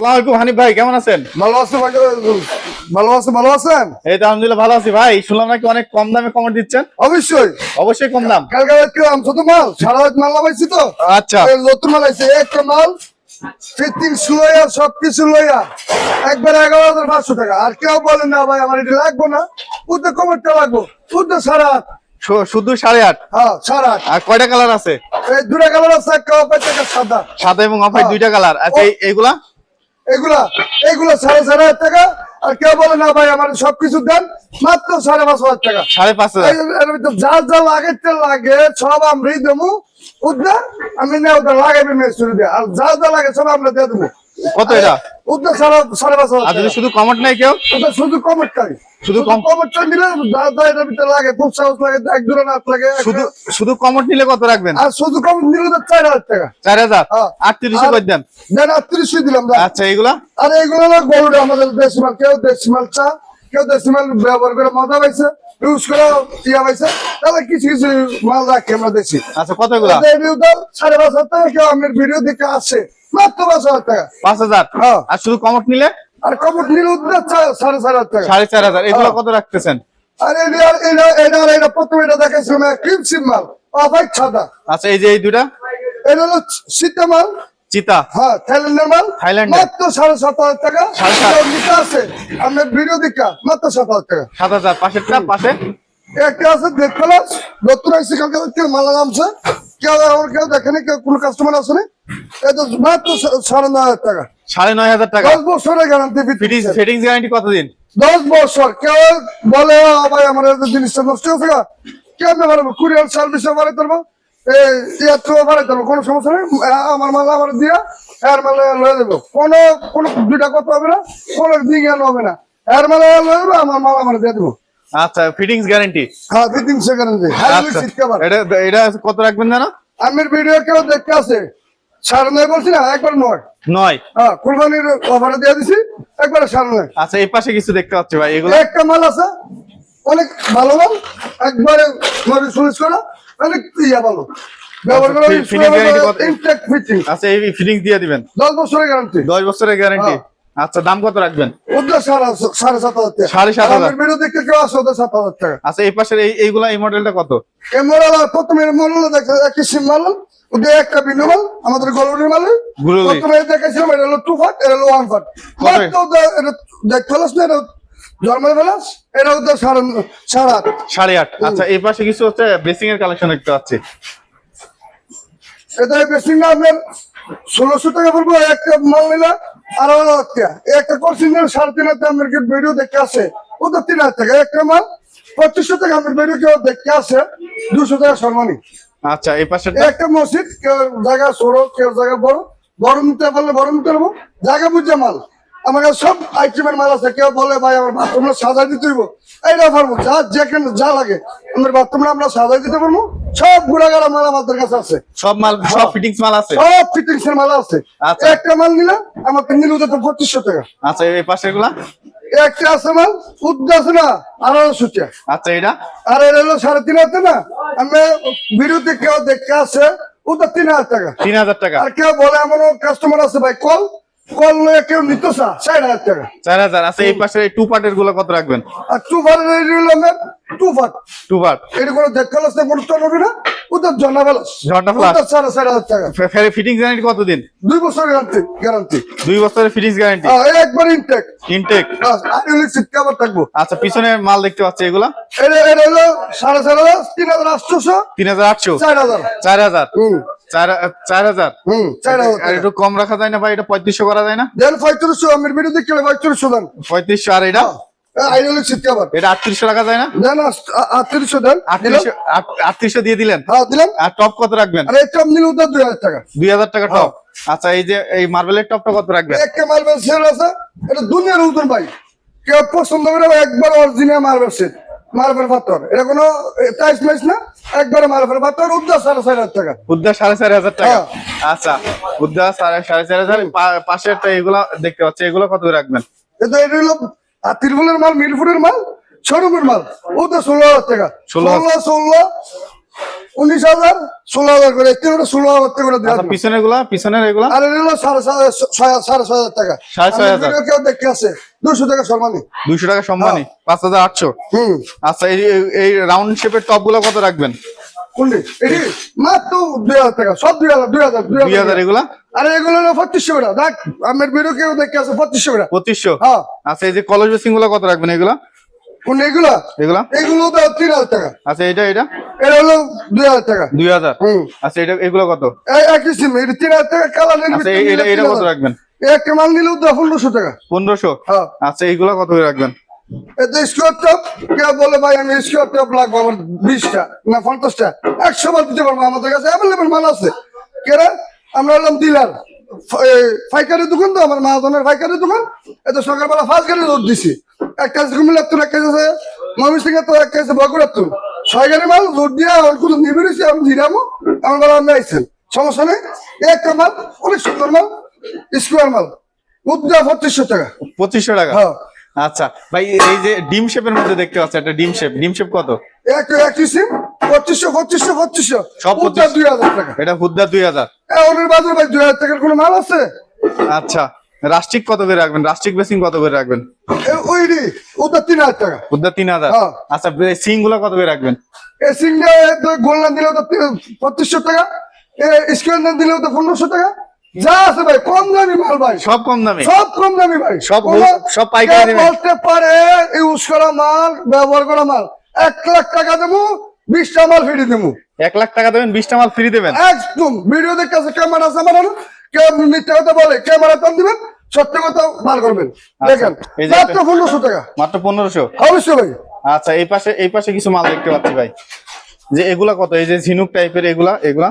আসসালামু হানিফ ভাই কেমন আছেন? ভালো আছে ভাই? ভালো আছে ভালো আছেন? এই তো আলহামদুলিল্লাহ ভালো আছি ভাই। শুনলাম নাকি অনেক কম দামে কমেন্ট দিচ্ছেন? অবশ্যই। অবশ্যই কম দাম। কালকে রাত্রে ছোট মাল সারা রাত মাল লাগাইছি তো। আচ্ছা। নতুন মাল আছে একটা মাল ফিটিং লইয়া সবকিছু লইয়া। একবার এগারো হাজার পাঁচশো টাকা। আর কেউ বলে না ভাই আমার এটা লাগবো না। উদ্যোগ কমারটা লাগবো। উদ্যোগ সারা শু- শুধু সাড়ে আট? হ্যাঁ সারা হাত আর কয়টা কালার আছে? দুটা কালার আছে সাদা। সাদা এবং অফার হ্যাঁ। দুইটা কালার। আচ্ছা এইগুলা? এগুলা এগুলো সাড়ে চার হাজার টাকা। আর কেউ বলে না ভাই আমার সবকিছু দেন মাত্র সাড়ে পাঁচ হাজার টাকা। সাড়ে পাঁচ যা যা লাগে লাগে সব আমরাই দেবো। উদ্ধার আমি না ওটা লাগাইবে শুরু দিয়ে আর যা যা লাগে সব আমরা দিয়ে দেবো। কত এটা? উদ্ধার সাড়ে সাড়ে পাঁচ হাজার আর শুধু কমেন্ট নাই কেউ? ওটা শুধু কমেন্টটাই শুধু কম- কমেন্টটা নিলে যা ভিতরে লাগে খুব সাহস লাগে এক নাচ লাগে শুধু শুধু কমেন্ট নিলে কত রাখবেন? আর শুধু কমেন্ট নিলে তো চার হাজার টাকা। চার হাজার? হ্যাঁ। আটত্রিশে করে দেন? দেন দিলাম আচ্ছা এইগুলা? আর এইগুলো না গরুটা আমাদের দেশি মাল কেউ দেশি মাল চা কেউ দেশি মাল ব্যবহার করে মজা পাইছে ইউজ করে ইয়া পাইছে তাহলে কিছু কিছু মাল রাখি আমরা দেশি আচ্ছা কত এগুলা সাড়ে পাঁচ হাজার টাকা কেউ আমার ভিডিও দেখে আসে। মাত্র পাঁচ হাজার টাকা। পাঁচ হাজার? হ্যাঁ। আর শুধু কমেন্ট নিলে? আর কপট নিলে সাড়ে চার হাজার টাকা। সাড়ে চার হাজার। এগুলো হ্যাঁ। কত রাখতেছেন? আর এটা এটা এটা আর এটা প্রথমে এটা দেখাইছিলাম ক্রিম সিম মাল অফাইট সাদা। আচ্ছা এই যে এই দুটা এটা হলো চিতা হ্যাঁ থাইল্যান্ডের মাল। মাত্র সাড়ে সাত হাজার টাকা। আছে। আপনার মাত্র সাত হাজার টাকা। সাত হাজার। পাশেরটা পাশে? একটা আছে প্লাস নতুন কালকে মালা নামছে কেউ আমার কেউ দেখেনি কেউ কোনো কাস্টমার আসেনি। এটা মাত্র সাড়ে নয় হাজার টাকা। সাড়ে নয় হাজার টাকা। দশ বছরের গ্যারান্টি ফিটিংস ফিটিংস গ্যারান্টি কতদিন? দশ বছর। কেউ বলে ভাই আমার জিনিসটা নষ্ট হয়েছে গা। পারব কুরিয়ার সার্ভিসে বাড়াই পারব ইয়াত্র বাড়াই পারব কোনো সমস্যা নেই। আমার মাল আমার দিয়া এর মালে লয়ে দেবো। কোনো কোনো দুইটা কথা হবে না কোনো দিন হবে না। এর মালে লয়ে দেবো আমার মাল আমার দিয়ে দেবো। আচ্ছা ফিটিংস গ্যারান্টি হ্যাঁ ফিটিং সেকেন্ড আচ্ছা। শীত কাবার এটা এটা কত রাখবেন জানো? আমির ভিডিও কেউ দেখতে আছে? সাড়ে নয় বলছি না একবার নয়। নয়। হ্যাঁ কোরবানির অফারে দিয়ে দিছি একবারে সাড়ে নয়। আচ্ছা এই পাশে কিছু দেখতে পাচ্ছি ভাই এগুলো? একটা মাল আছে অনেক ভালো মাল একবারে মানে সুইচ করা অনেক ইয়া ভালো। ব্যবহার করা? ইনটেক ফিটিং আচ্ছা এই ফিটিংস দিয়ে দিবেন। দশ বছরের গ্যারান্টি দশ বছরের গ্যারান্টি। আচ্ছা দাম কত রাখবেন? সাড়ে সাড়ে সাত হাজার সাড়ে সাত হাজার। আমির ভিডিও দেখতে কেউ আসে সাত হাজার টাকা। আচ্ছা এই পাশের এই এইগুলা এই মডেলটা কত? এই মডেল মডেল একই সিম ওদের একটা ভিন্ন মাল আমাদের গলুরি মাল প্রথমে দেখাইছিলাম এটা হলো টু ফাট এটা হলো ওয়ান ফাট দেখতে না এটা জন্মের বেলাস এটা ওদের সাড়ে সাড়ে আট। সাড়ে আট। আচ্ছা এই পাশে কিছু হচ্ছে বেসিং এর কালেকশন দেখতে পাচ্ছি। এটা না আপনার ষোলোশো টাকা পড়ব একটা মাল নিলে হাজার একটা করছি না সাড়ে তিন হাজার দামের ভিডিও দেখতে আসে? তো তিন হাজার টাকা। একটা মাল পঁচিশশো টাকা আপনার ভিডিও কেউ দেখতে আসে। দুশো টাকা সম্মানী আচ্ছা এই পাশে একটা মসজিদ কেউ জায়গা সরো কেউ জায়গা বড়। বড় নিতে পারলে বড় নিতে পারব। জায়গা বুঝছে মাল। আমার কাছে সব আইটেমের মাল আছে। কেউ বলে ভাই আমার বাথরুমটা সাজাই দিতে হইব। এইটা পারব। যা যেখানে যা লাগে। আমার বাথরুমটা আমরা সাজাই দিতে পারব। সব ঘোরাগাড়া মাল আমাদের কাছে আছে। সব মাল সব ফিটিংস মাল আছে? সব ফিটিংস এর মাল আছে। আচ্ছা। একটা মাল নিলে আমার নিলে ওটা তো পঁচিশশো টাকা। আচ্ছা এই পাশেরগুলা একটা আছে মাল উদ্দা আছে না আড়াইশো টাকা। আচ্ছা এটা আর এটা হলো সাড়ে তিন হাজার না? আমি বিরুদ্ধে কেউ দেখতে আসে ওটা তিন হাজার টাকা। তিন হাজার টাকা। আর কেউ বলে এমন কাস্টমার আছে ভাই কল কল লয়ে কেউ নিত চার হাজার টাকা। চার হাজার। আচ্ছা এই পাশের টু পার্টেরগুলো কত রাখবেন? আর টু ফার টু ফার টু পার্ট এটা কোনো দেখতে আসতে কোনো তো না ওদের জনা বেলাস ঝর্ণা ফ্লাস। ওদের চার হাজার টাকা। ফিটিংস গ্যারান্টি কতদিন? দুই বছর গ্যারান্টি গ্যারান্টি দুই বছরের ফিটিংস গ্যারান্টি একবার ইনটেক ইনটেক থাকব আচ্ছা পিছনে মাল দেখতে পাচ্ছি এগুলা? এটা এটা হলো সাড়ে চার হাজার তিন হাজার আটশোশো তিন হাজার আটশো? চার হাজার। চার হাজার। চার হাজার? হুম চার হাজার একটু কম রাখা যায় না ভাই? এটা পঁয়ত্রিশশো করা যায় না? দেন পঁয়ত্রিশশো আমার ভিডিও দেখলে পঁয়ত্রিশশো দেন। পঁয়ত্রিশশো আর এটা? এটা আটত্রিশশো রাখা যায় না? দেন আটত্রিশশো দেন। আটত্রিশশো আটত্রিশশো দিয়ে দিলেন? হ্যাঁ দিলাম। আর টপ কত রাখবেন? আর নিলে দুই হাজার টাকা। দুই হাজার টাকা টপ আচ্ছা এই যে এই মার্বেলের টপটা কত রাখবেন? একটা মার্বেল আছে এটা দুনিয়ার ভাই। কেউ পছন্দ করে একবার অরিজিনাল মার্বেল সেট মার্বেল পাথর। এটা কোনো টাইস মাইস না একবারে মারফের পাথর উদ্দা সাড়ে চার হাজার টাকা। উদ্যা সাড়ে চার হাজার টাকা? হ্যাঁ। আচ্ছা উদ্যা সাড়ে সাড়ে চার হাজার পাশে একটা এগুলা দেখতে পাচ্ছি এগুলো কত রাখবেন? এটা এটা হলো ত্রিপুলের মাল মিরপুরের মাল শোরুমের মাল ওটা ষোলো হাজার টাকা। ষোলো ষোলো উনিশ হাজার ষোলো হাজার করে তিনটা ষোলো হাজার করে আচ্ছা পিছনেরগুলা পিছনের এগুলা? আর এটা হলো সাড়ে ছয়- সাড়ে ছয় হাজার টাকা। সাড়ে ছয় হাজার। কেউ দেখতে আছে দুশো টাকা সম্মানী। দুইশো টাকা সম্মানী পাঁচ হাজার আটশো? হুম। আচ্ছা এই এই- রাউন্ড শেপের টপগুলা কত রাখবেন? মাত্র দুই হাজার টাকা সব দুই হাজার দুই হাজার দুই হাজার এগুলা? আর এগুলো হলো পঁচিশশো টাকা। দেখ আমার কেউ দেখতে আছে পঁচিশশো টাকা। পঁচিশশো? হ্যাঁ। আচ্ছা এই যে কলেজ কত রাখবেন এগুলা? কোন এগুলা? এগুলা? এগুলো তো তিন হাজার টাকা। আচ্ছা এটা এটা? এটা হলো দুই হাজার টাকা। দুই হাজার? আচ্ছা এটা এগুলো কত? একই সিম এটা তিন হাজার টাকা কালার আচ্ছা এটা এটা কত রাখবেন? একটা মাল নিলেও তো পনেরোশো টাকা। পনেরোশো? হ্যাঁ। আচ্ছা এইগুলা কত করে রাখবেন? এতে স্কোয়ার টপ কেউ বলে ভাই আমি স্কোয়ার টপ লাগবো আমার বিশটা না পঞ্চাশটা। একশো মাল দিতে পারব আমাদের কাছে অ্যাভেলেবেল মাল আছে। কেরা? আমরা হলাম ডিলার দোকান তো আমার মাহাজনের ফাইকারি দোকান। এত সকালবেলা ফার্স্ট গাড়ি দিছি। একটা কুমিল্লার তুন একটা আছে। ময়মন সিং তো একটা আছে বগুড়ার তুন গাড়ি মাল লোড দিয়ে কোনো নিবেড়েছি আমি জিরামো আমার বেলা আপনি আইসেন সমস্যা নেই। একটা মাল অনেক সুন্দর মাল স্কোয়ার মাল। উদ্যা পঁচিশশো টাকা। পঁচিশশো টাকা? হ্যাঁ। আচ্ছা। ভাই এই যে ডিম শেপের মধ্যে দেখতে পাচ্ছি একটা ডিম শেপ। ডিম শেপ কত? এক একই সিম পঁচিশশো পঁচিশশো পঁচিশশো। সব উদ্যা 25 দুই হাজার টাকা। এটা হুদ্দা দুই হাজার। এ, ওদের বাজার ভাই দুই হাজার টাকার কোনো মাল আছে? আচ্ছা। রাষ্ট্রিক কত করে রাখবেন? রাষ্ট্রিক বেসিং কত করে রাখবেন? ওই রে ওটা তিন হাজার টাকা। হুদ্দা তিন হাজার? হ্যাঁ। আচ্ছা সিংগুলা কত করে রাখবেন? এই সিংটা গোল্ডা দিলেও তো তি- পঁচিশশো টাকা। দিলেও তো পনেরোশো টাকা। যা আছে ভাই কম দামি মাল ভাই। সব কম দামে? সব কম দামি ভাই। সব সব পাইকারি বলতে পারে ইউজ করা মাল ব্যবহার করা মাল। এক লাখ টাকা দেবো বিশটা মাল ফিরে দেবো। এক লাখ টাকা দেবেন বিশটা মাল ফ্রি দেবেন? একদম। ভিডিও দেখতে আছে ক্যামেরা আছে আমার। কেউ মিথ্যা কথা বলে ক্যামেরা টান দিবেন। সত্য কথা বার করবেন। দেখেন এই যে মাত্র পনেরোশো টাকা। মাত্র পনেরোশো? অবশ্যই ভাই। আচ্ছা এই পাশে এই পাশে কিছু মাল দেখতে পাচ্ছি ভাই। যে এগুলা কত? এই যে ঝিনুক টাইপের এগুলা এগুলা?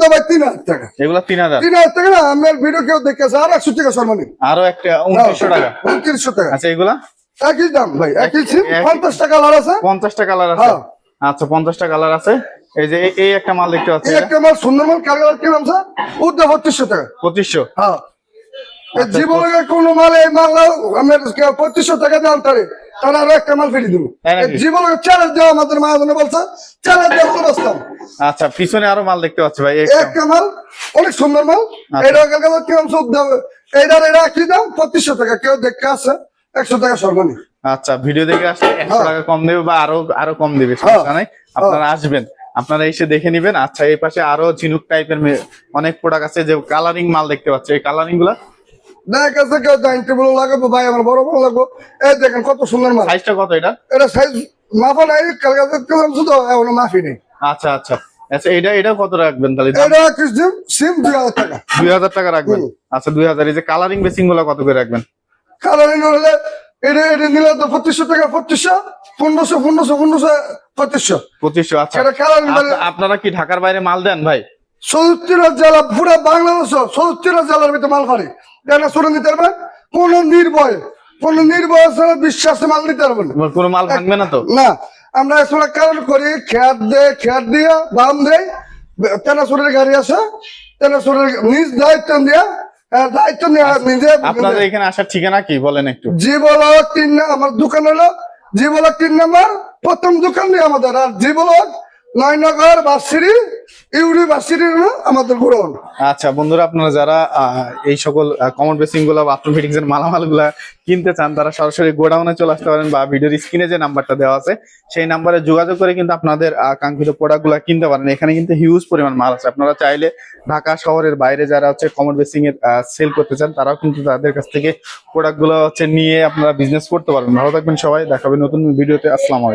তো ভাই তিন হাজার টাকা। এগুলা তিন হাজার। তিন হাজার টাকা না আমার ভিডিও কেউ দেখতে আর একশো টাকা সর্বানি আরও একটা উনত্রিশশো টাকা। উনত্রিশশো টাকা। আচ্ছা এগুলা? একই দাম ভাই একই সিম লাল আছে। পঞ্চাশটা কালার আছে। হ্যাঁ। আচ্ছা পঞ্চাশটা কালার আছে। এই যে এই- একটা মাল দেখতে পাচ্ছি একটা মাল সুন্দর মাল কি নাম স্যার? উদ্যোগ পঁচিশশো টাকা। পঁচিশশো। হ্যাঁ। আচ্ছা, জীবনে কোনো মাল মাল আমি পঁচিশশো টাকা দাম তারে তারা আরও একটা মাল ফিরিয়ে দেবো। নাকি? জীবনে চ্যালেঞ্জ দেওয়া আমাদের মাহাজনে বলছে চ্যালেঞ্জ দেওয়া ভালো আচ্ছা পিছনে আরও মাল দেখতে পাচ্ছি ভাই একটা- মাল অনেক সুন্দর মাল। আচ্ছা। এটা কালকে কিরম সুদ দেবে। এইটার এটা কি দাম? পঁচিশশো টাকা। কেউ দেখতে আসে একশো টাকা সর্বানি আচ্ছা ভিডিও দেখে আসলে একশো হ্যাঁ। টাকা কম দেবে বা আরও আরও কম দেবে সমস্যা নাই। আপনারা আসবেন আপনারা এসে দেখে নিবেন। আচ্ছা এই পাশে আরও ঝিনুক টাইপের অনেক প্রোডাক্ট আছে যে কালারিং মাল দেখতে পাচ্ছি। এই কালারিংগুলা দেখ আছে কেউ ডাইনিং টেবিল লাগবে ভাই আমার বড় বড় লাগবে। এই দেখেন কত সুন্দর মাল। সাইজটা কত এটা? এটা সাইজ মাফা নাই কালকে কিরম শুধু এখনও মাফি নেই। আচ্ছা আচ্ছা। আচ্ছা এটা এটা কত রাখবেন তাহলে? এটা সিম? টাকা। টাকা আচ্ছা এই যে কালারিং বেসিংগুলা কত করে রাখবেন? কালারিং হলে এটা এটা নিলে তো টাকা পঁচিশশো পঁচিশশো। পঁচিশশো আচ্ছা। আপনারা কি ঢাকার বাইরে মাল দেন ভাই? চৌত্রিশ জেলা পুরো বাংলাদেশ চৌত্রিশ জেলার ভিতরে মাল ফারি কেন শুনে নিতে পারবে কোন নির্ভয় কোন নির্ভয় ছাড়া বিশ্বাসে মাল নিতে পারবে না। কোনো মাল ভাঙবে না তো? না আমরা কারণ করি খেয়ার দে খেয়ার দিয়ে বাম দেয় তেনাসুরের গাড়ি তেনাসুরের নিজ দায়িত্ব দিয়া দায়িত্ব নিয়ে নিজে আপনাদের এখানে আসার ঠিকানা কি? বলেন একটু। জীবলক তিন না- আমার দোকান হলো জীবলক তিন নম্বর প্রথম দোকান নেই আমাদের আর জীবলক নয়নগর আমাদের আচ্ছা বন্ধুরা, আপনারা যারা এই সকল বেসিং মালামালগুলা কিনতে চান, তারা সরাসরি চলে আসতে পারেন বা যে দেওয়া আছে, সেই যোগাযোগ করে কিন্তু আপনাদের কাঙ্ক্ষিত প্রোডাক্টগুলা কিনতে পারেন। এখানে কিন্তু হিউজ পরিমাণ মাল আছে। আপনারা চাইলে ঢাকা শহরের বাইরে যারা হচ্ছে কমন বেসিং এর সেল করতে চান, তারাও কিন্তু তাদের কাছ থেকে প্রোডাক্টগুলো হচ্ছে নিয়ে আপনারা বিজনেস করতে পারবেন। ভালো থাকবেন সবাই। দেখাবেন নতুন ভিডিওতে। আসসালামু